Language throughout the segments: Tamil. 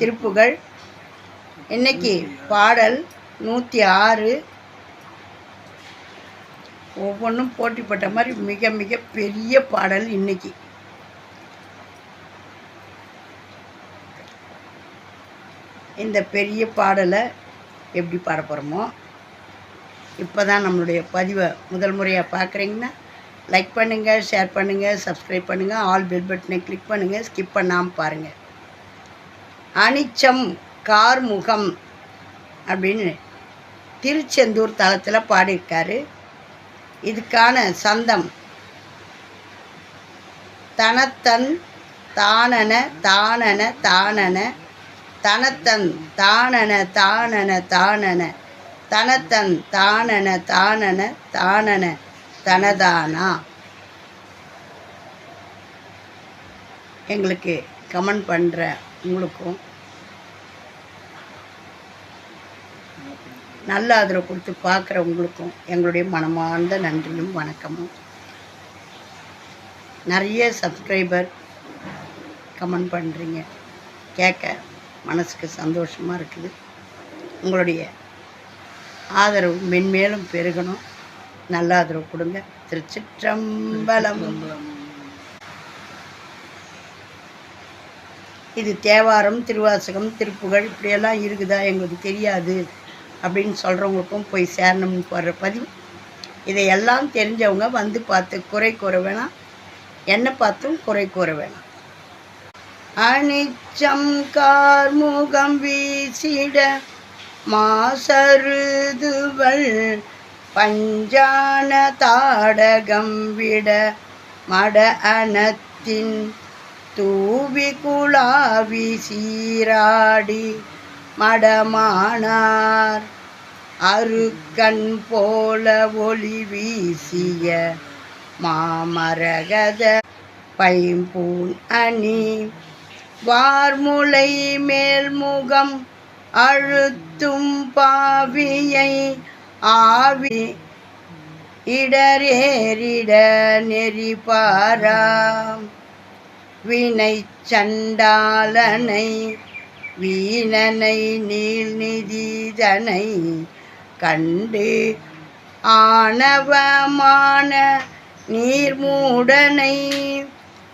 திருப்புகள். இன்னைக்கு பாடல் நூற்றி ஆறு. ஒவ்வொன்றும் போட்டிப்பட்ட மாதிரி மிக மிக பெரிய பாடல் இன்னைக்கு. இந்த பெரிய பாடலை எப்படி பாட போகிறோமோ இப்போ தான் நம்மளுடைய பதிவை முதல் முறையாக பார்க்குறீங்கன்னா லைக் பண்ணுங்கள் ஷேர் பண்ணுங்கள் சப்ஸ்கிரைப் பண்ணுங்கள் ஆல் பெல் பட்டனை கிளிக் பண்ணுங்கள் ஸ்கிப் பண்ணாமல் பாருங்கள் அனிச்சம் கார்முகம் அப்படின்னு திருச்செந்தூர் தளத்தில் பாடியிருக்காரு. இதுக்கான சந்தம். தனத்தன் தானன தானன தானன தனத்தன் தானன தானன தானன தனத்தன் தானன தானன தானன தனதானா? எங்களுக்கு கமெண்ட் பண்ணுற உங்களுக்கும். நல்ல ஆதரவு கொடுத்து பார்க்குற உங்களுக்கும் எங்களுடைய மனமார்ந்த நன்றியும் வணக்கமும். நிறைய சப்ஸ்கிரைபர் கமெண்ட் பண்ணுறீங்க கேட்க மனசுக்கு சந்தோஷமாக இருக்குது. உங்களுடைய ஆதரவு மென்மேலும் பெருகணும். நல்ல ஆதரவு கொடுங்க. திருச்சிற்றம்பலம். இது தேவாரம் திருவாசகம் திருப்புகழ் இப்படியெல்லாம் இருக்குதா எங்களுக்கு தெரியாது அப்படின்னு சொல்கிறவங்களுக்கும் போய் சேரணும்னு போடுற பதிவு. இதையெல்லாம் தெரிஞ்சவங்க வந்து பார்த்து குறை கூற வேணாம் என்னை பார்த்தும் குறை கூற வேணாம். அனிச்சம் கார்முகம் வீசிட மாசருதுவள் பஞ்சான தாடகம் விட மட அனத்தின் தூவி குழாவி சீராடி மடமானார். அருக்கண் போல ஒளி வீசிய மாமரகத பைம்பூன் அணி. வார்முலை மேல்முகம் அழுத்தும் பாவியை ஆவி இடரேறிட நெறிபாராம். வினை சண்டாளனை வீணனை நீள்நிதிதனை கண்டு ஆணவமான நீர்மூடனை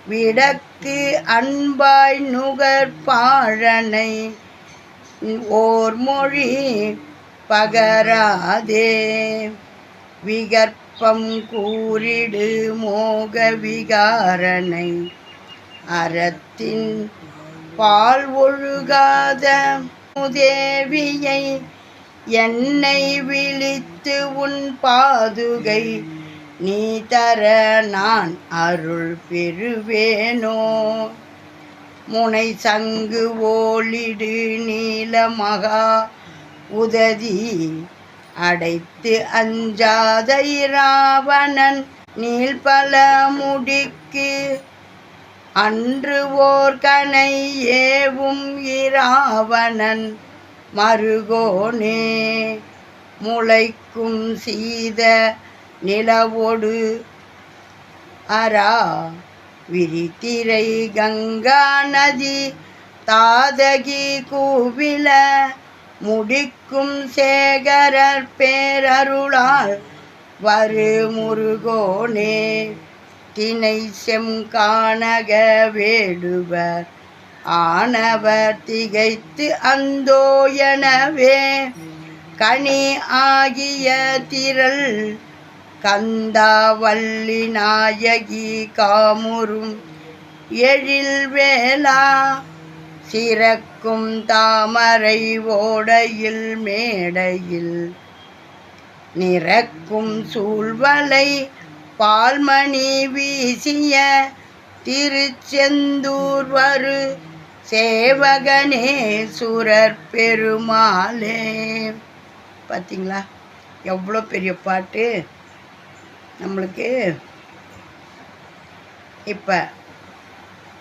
விடக்கு அன்பாய் நுகர்பாழனை ஓர் மொழி பகராதே. விகற்பம் கூறிடு மோக விகாரனை அறத்தின் பால் ஒழுகாத தேவியை என்னை விழித்து உன் பாதுகை நீ தர நான் அருள் பெறுவேனோ? முனை சங்கு ஓளிடு நீலமகா உததி அடைத்து அஞ்சாத இராவணன் நீள்பல முடிக்கு அன்று ஓர் கனை ஏவும் இராவணன் மருகோனே முளைக்கும் சீத நிலவொடு அரா விரித்திரை கங்கா நதி தாதகி கூவில முடிக்கும் சேகரர் பேரருளால் வரு முருகோனே. தினை செம்காணக வேடுவர். ஆனவர் திகைத்து அந்தோ எனவே கனி ஆகிய திரள் கந்தாவல்லி நாயகி காமுறும். எழில் வேளா சிறக்கும் தாமரை ஓடையில் மேடையில். நிறக்கும் சூழ்வலை பால்மணி வீசிய திருச்செந்தூர் வரு சேவகனே சுரர் பெருமாளே. பார்த்தீங்களா எவ்வளோ பெரிய பாட்டு. நம்மளுக்கு இப்போ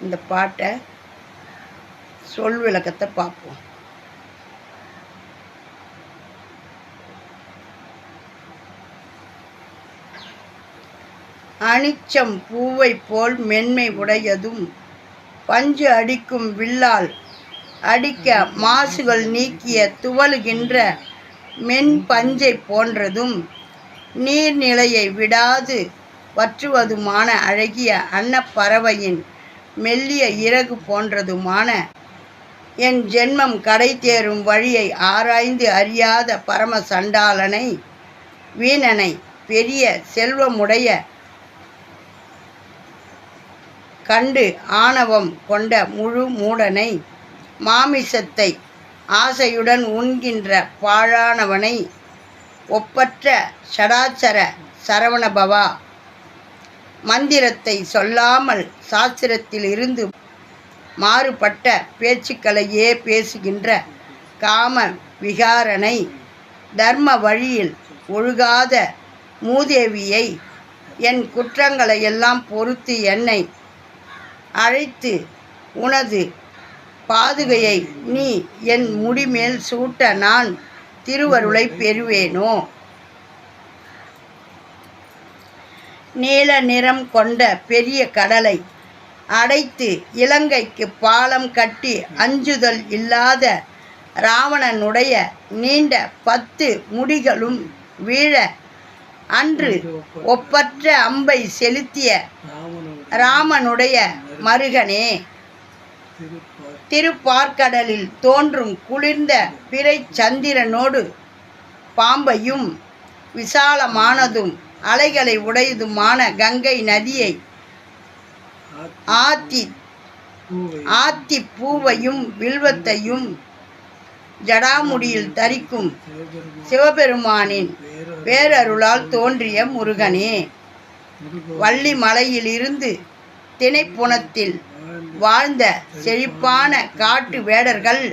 இந்த பாட்டை சொல் விளக்கத்தை பார்ப்போம். அனிச்சம் பூவை போல் மென்மை உடையதும் பஞ்சு அடிக்கும் வில்லால் அடிக்க மாசுகள் நீக்கிய துவலுகின்ற மென் பஞ்சை போன்றதும் நீர்நிலையை விடாது வற்றுவதுமான அழகிய அன்னப்பறவையின் மெல்லிய இறகு போன்றதுமான என் ஜென்மம் கடை தேரும் வழியை ஆராய்ந்து அறியாத பரம சண்டாளனை வீணனை பெரிய செல்வமுடைய கண்டு ஆணவம் கொண்ட முழு மூடனை மாமிசத்தை ஆசையுடன் உண்கின்ற பாழானவனை ஒப்பற்ற ஷடாச்சர சரவணபவா. மந்திரத்தை சொல்லாமல் சாஸ்திரத்தில் இருந்து மாறுபட்ட பேச்சுக்களையே பேசுகின்ற காம விகாரனை தர்ம வழியில் ஒழுகாத மூதேவியை என் குற்றங்களை எல்லாம் பொறுத்து என்னை அழைத்து உனது பாதுகையை நீ என் முடிமேல் சூட்ட நான் திருவருளை பெறுவேனோ? நீல நிறம் கொண்ட பெரிய கடலை அடைத்து இலங்கைக்கு பாலம் கட்டி அஞ்சுதல் இல்லாத ராவணனுடைய நீண்ட பத்து முடிகளும் வீழ அன்று ஒப்பற்ற அம்பை செலுத்திய ராமனுடைய மருகனே. திருப்பார்க்கடலில் தோன்றும் குளிர்ந்த பிறை சந்திரனோடு பாம்பையும் விசாலமானதும் அலைகளை உடையதுமான கங்கை நதியை ஆத்தி ஆத்தி பூவையும் வில்வத்தையும் ஜடாமுடியில் தரிக்கும் சிவபெருமானின் பேரருளால் தோன்றிய முருகனே. வள்ளி மலையிலிருந்து திணைப்புணத்தில் வாழ்ந்த செழிப்பான காட்டு வேடர்கள்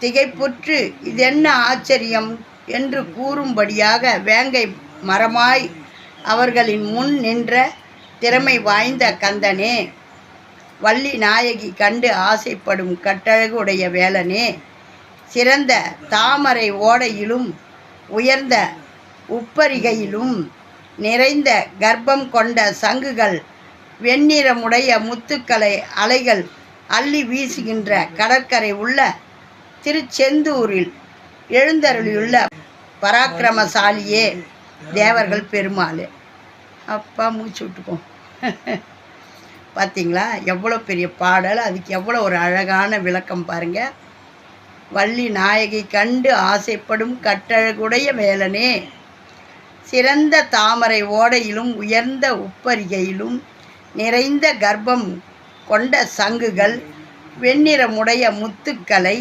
திகைப்புற்று இதென்ன ஆச்சரியம்? என்று கூறும்படியாக வேங்கை மரமாய் அவர்களின் முன் நின்ற திறமை வாய்ந்த கந்தனே வள்ளி நாயகி கண்டு ஆசைப்படும் கட்டழகுடைய வேலனே சிறந்த தாமரை ஓடையிலும் உயர்ந்த உப்பரிகையிலும் நிறைந்த கர்ப்பம் கொண்ட சங்குகள் வெண்ணிறமுடைய முத்துக்களை அலைகள் அள்ளி வீசுகின்ற கடற்கரை உள்ள திருச்செந்தூரில் எழுந்தருளியுள்ள பராக்கிரமசாலியே தேவர்கள் பெருமாள். அப்பா மூச்சு விட்டுப்போம் பார்த்தீங்களா எவ்வளோ பெரிய பாடல் அதுக்கு எவ்வளோ ஒரு அழகான விளக்கம் பாருங்கள் வள்ளி நாயகி கண்டு ஆசைப்படும் கட்டழகுடைய வேலனே. சிறந்த தாமரை ஓடையிலும் உயர்ந்த உப்பரிகையிலும் நிறைந்த கர்ப்பம் கொண்ட சங்குகள் வெண்ணிறமுடைய முத்துக்களை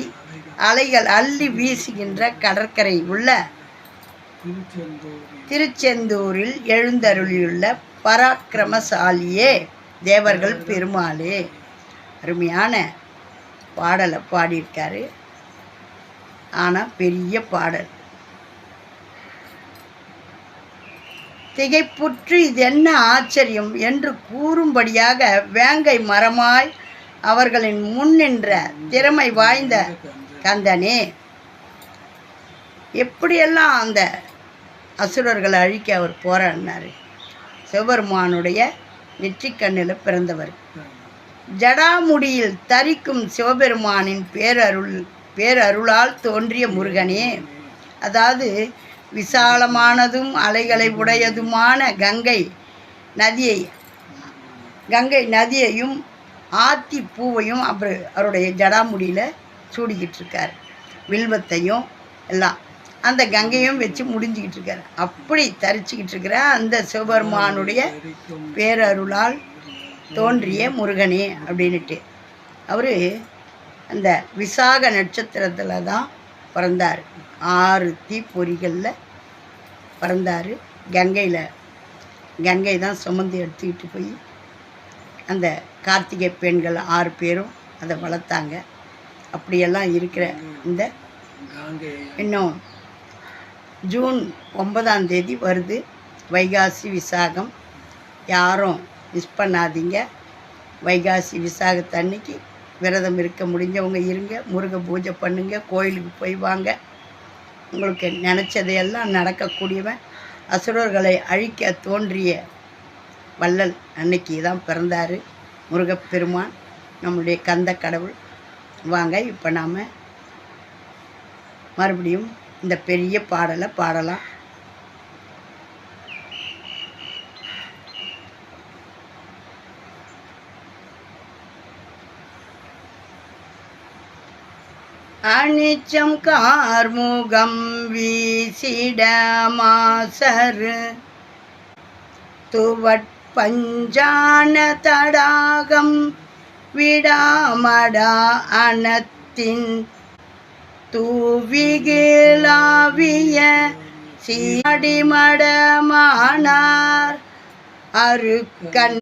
அலைகள் அள்ளி வீசுகின்ற கடற்கரை உள்ள திருச்செந்தூரில் எழுந்தருளியுள்ள பராக்கிரமசாலியே தேவர்கள் பெருமாளே. அருமையான பாடலை பாடியிருக்காரு. ஆனால் பெரிய பாடல். திகைப்புற்று இது என்ன ஆச்சரியம் என்று கூறும்படியாக வேங்கை மரமாய் அவர்களின் முன் நின்ற திறமை வாய்ந்த கந்தனே எப்படியெல்லாம் அந்த அசுரர்களை அழிக்க அவர் போராடினார் சிவபெருமானுடைய நெற்றிக்கண்ணில் பிறந்தவர். ஜடாமுடியில் தரிக்கும் சிவபெருமானின் பேரருள் பேரருளால் தோன்றிய முருகனே அதாவது விசாலமானதும் அலைகளை உடையதுமான கங்கை நதியை கங்கை நதியையும் ஆத்தி பூவையும் அவர் அவருடைய ஜடாமுடியில் சூடிக்கிட்டு இருக்கார் வில்வத்தையும் எல்லாம் அந்த கங்கையும் வச்சு முடிஞ்சிக்கிட்டு இருக்கார் அப்படி தரிச்சுக்கிட்டு இருக்கிற அந்த சிவபெருமானுடைய பேரருளால் தோன்றிய முருகனே அப்படின்ட்டு அவர் அந்த விசாக நட்சத்திரத்தில் தான் பிறந்தார். ஆறு தீப்பொறிகளில் பிறந்தார். கங்கையில் கங்கை தான் சுமந்து எடுத்துக்கிட்டு போய் அந்த கார்த்திகை பெண்கள் ஆறு பேரும் அதை வளர்த்தாங்க. அப்படியெல்லாம் இருக்கிற இந்த இன்னும் ஜூன் ஒன்பதாம் தேதி வருது. வைகாசி விசாகம். யாரும் மிஸ் பண்ணாதீங்க. வைகாசி விசாகத்தன்னைக்கு விரதம் இருக்க முடிஞ்சவங்க இருங்க முருக பூஜை பண்ணுங்க கோயிலுக்கு போய் வாங்க. உங்களுக்கு நினச்சதையெல்லாம் நடக்கக்கூடியவன் அசுரர்களை அழிக்க தோன்றிய வள்ளல். அன்னைக்கு தான் பிறந்தார் முருகப்பெருமான். நம்முடைய கந்த கடவுள். வாங்க இப்போ நாம் மறுபடியும் இந்த பெரிய பாடலை பாடலாம். அனிச்சம் கார்முகம் வீசிட மாசரு. துவட் பஞ்சான தடாகம் விடாமடா அனத்தின். தூவிகிலாவிய சீடிமடமானார் அருக்கண்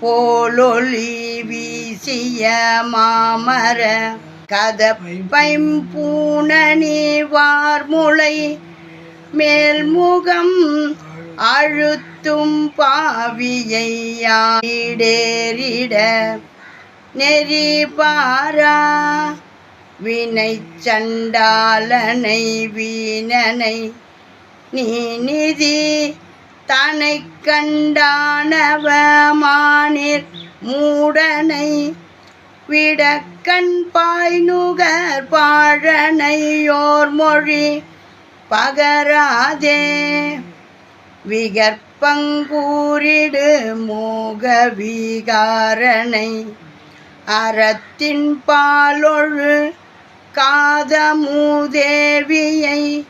போலொளி வீசிய மாமர. கதப்பைம்பூணனி வார்முளை மேல்முகம் அழுத்தும் பாவியையாடேறிட நெறி பாரா வினை சண்டாலனை வீணனை நீ நிதி தனை கண்டானவமானிற் மூடனை விடக்கண் பாய் நுகர் பாழனையோர் மொழி பகராதே. விகற்பங்கூரிடு மோக விகாரனை அறத்தின் பாலொழு காதமுதேவியை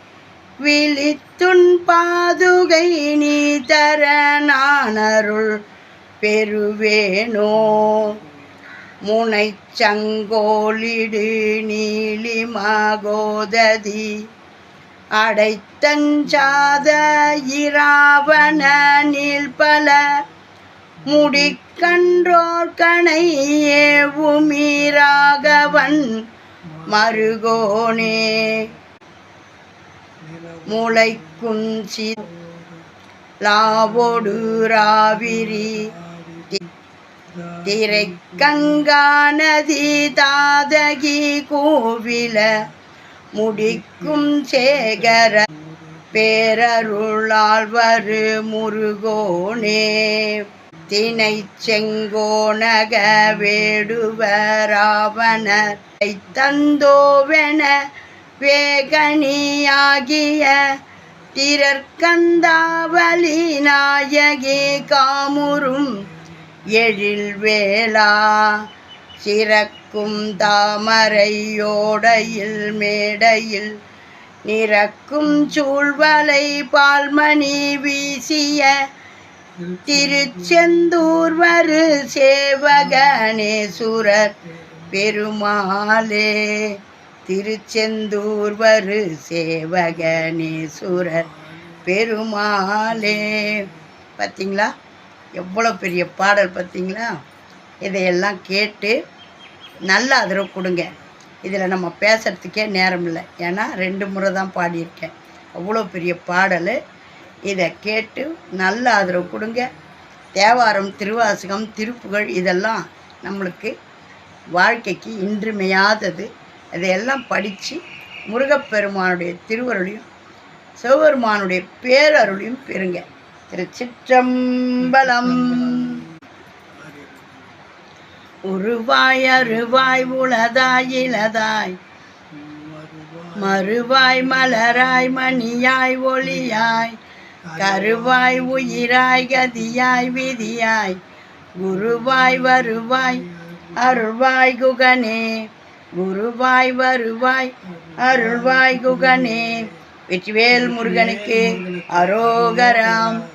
விழித்துன் பாதுகை நீ தர நானருள் பெறுவேனோ. முனைச்சங்கோலிடு நீலி மகோததி அடைத்தஞ்சாத இராவண பல முடிக்கன்றோர்கனை ஏவுமீராகவன் மருகோனே. முளைக்குஞ்சி லாவோடு ராவிரி திரை கங்கா நதி தாதகி கோவில முடிக்கும் சேகர பேரருளாழ்வரு முருகோனே. தினை செங்கோணக வேடுவராவணர் தந்தோவென வேகனியாகிய திரற்கந்தாவலி நாயகி காமுறும் எழில் வேளா சிறக்கும் தாமரையோடையில் மேடையில் நிறக்கும் சூழ்வலை பால்மணி வீசிய திருச்செந்தூர் வரு சேவகணேசுரர் பெருமாளே. திருச்செந்தூர் வரு சேவகணேசுரர் பெருமாளே. பார்த்தீங்களா எவ்வளோ பெரிய பாடல் பார்த்தீங்களா? இதையெல்லாம் கேட்டு நல்ல ஆதரவு கொடுங்க. இதில் நம்ம பேசுகிறதுக்கே நேரம் இல்லை. ஏன்னா ரெண்டு முறை தான் பாடியிருக்கேன். அவ்வளோ பெரிய பாடல். இதை கேட்டு நல்ல ஆதரவு கொடுங்க. தேவாரம் திருவாசகம் திருப்புகழ் இதெல்லாம் நம்மளுக்கு வாழ்க்கைக்கு இன்றிமையாதது இதையெல்லாம் படித்து முருகப்பெருமானுடைய திருவருளையும் சிவபெருமானுடைய பேரருளையும் பெறுங்க. திருச்சிற்றம்பலம். உருவாய் அருவாய் உளதாய் இலதாய் மறுவாய் மலராய் மணியாய் ஒளியாய். கருவாய் உயிராய் கதியாய் விதியாய். குருவாய் வருவாய் அருள்வாய் குகனே. குருவாய் வருவாய் அருள்வாய் குகனே. வெற்றிவேல் முருகனுக்கு அரோகராம்.